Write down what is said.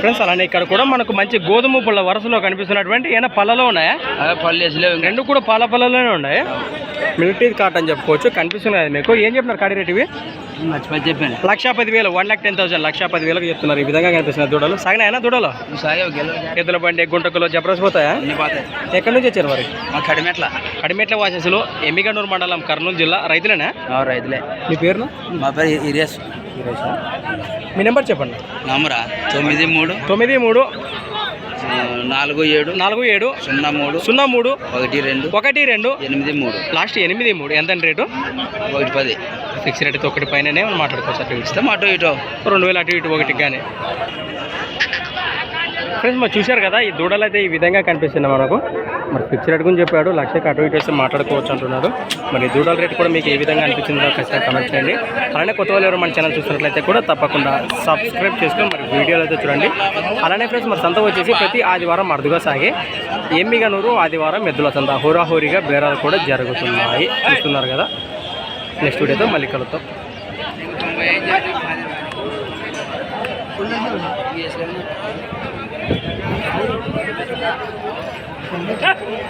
Friends అలానే ఇక్కడ కూడా మనకు మంచి గోధుమ పళ్ళ వరుసలో కనిపిస్తున్నటువంటి ఏమైనా పళ్ళలో ఉన్నాయా? పళ్ళు రెండు కూడా పాల పళ్ళలోనే ఉన్నాయి. మిలిటరీ కాట్ అని చెప్పుకోవచ్చు. కనిపిస్తున్నాయి మీకు. ఏం చెప్పినారు కాడి రేట్ ఇవి? చెప్పాను లక్ష పది వేలు వన్ లాక్ టెన్ థౌసండ్ లక్ష పది వేలకు చెప్తున్నారు. ఈ విధంగా కనిపిస్తున్నాయి దూడలు. సాగినాయనా దూడలు? ఎద్దుల బండి గుంటకులు జబరస్ పోతాయా? అన్ని పోతాయి. ఎక్కడి నుంచి వచ్చారు మరి? కడిమెట్ల. కడిమెట్ల వాసెస్లో ఎమ్మిగనూరు మండలం కర్నూలు జిల్లా రైతులేనా? రైతులే. మీ పేరును? మా పేరు ఇరియస్ మీ నెంబర్ చెప్పండి. నమ్మరా తొమ్మిది మూడు. తొమ్మిది మూడు నాలుగు ఏడు. నాలుగు ఏడు. సున్నా మూడు. సున్నా మూడు. ఒకటి రెండు. ఒకటి రెండు. ఎనిమిది మూడు. లాస్ట్ ఎనిమిది మూడు. ఎంత రేటు? ఒకటి పది. ఫిక్స్ రేట్ ఒకటి పైననే మనం మాట్లాడుకోవచ్చు అటు. ఇస్తాం అటు ఇటు. రెండు వేలు అటు ఇటు ఒకటి కానీ ఫ్రెండ్స్ మరి చూశారు కదా ఈ దూడలు అయితే ఈ విధంగా కనిపిస్తుంది మనకు. మరి ఫిక్స్ రేట్ గురించి చెప్పాడు లక్షకి అటు ఇటు వస్తే మాట్లాడుకోవచ్చు అంటున్నాడు. మరి ఈ దూడల రేట్ కూడా మీకు ఏ విధంగా అనిపించిందో ఖచ్చితంగా కమెంట్ చేయండి. అలానే కొత్త వాళ్ళు ఎవరు మన ఛానల్ చూసినట్లయితే కూడా తప్పకుండా సబ్స్క్రైబ్ చేసుకొని మరి వీడియోలు అయితే చూడండి. అలానే ఫ్రెండ్స్ మరి సంత వచ్చేసి ప్రతి ఆదివారం అరుదుగా సాగే ఎమ్మిగనూరు ఆదివారం ఎద్దుల సంత. హోరాహోరీగా బేరాలు కూడా జరుగుతున్నాయి. చూస్తున్నారు కదా. నెక్స్ట్ వీడియోతో మళ్ళీ కలుద్దాం. ¿Qué?